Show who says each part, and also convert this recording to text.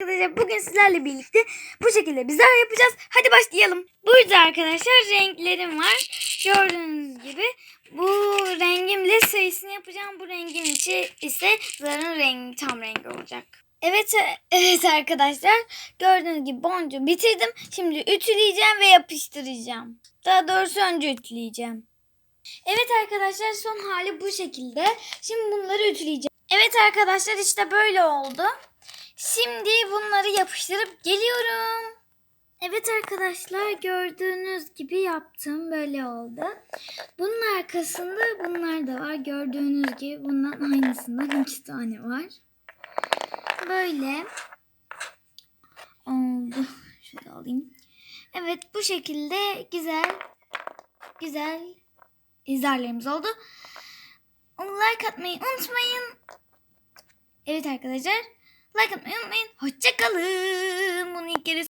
Speaker 1: Arkadaşlar bugün sizlerle birlikte bu şekilde bizler yapacağız. Hadi başlayalım. Burada arkadaşlar renklerim var. Gördüğünüz gibi bu rengimle sayısını yapacağım. Bu rengin içi ise zarın rengi tam rengi olacak. Evet, evet arkadaşlar gördüğünüz gibi boncuğu bitirdim. Şimdi ütüleyeceğim ve yapıştıracağım. Daha doğrusu önce ütüleyeceğim. Evet arkadaşlar son hali bu şekilde. Şimdi bunları ütüleyeceğim. Evet arkadaşlar işte böyle oldu. Şimdi bunları yapıştırıp geliyorum. Evet arkadaşlar gördüğünüz gibi yaptım. Böyle oldu. Bunun arkasında bunlar da var. Gördüğünüz gibi bundan aynısından iki tane var. Böyle oldu. Şöyle alayım. Evet bu şekilde güzel güzel izlerlerimiz oldu. Like atmayı unutmayın. Evet arkadaşlar like atmayı unutmayın. Hoşçakalın.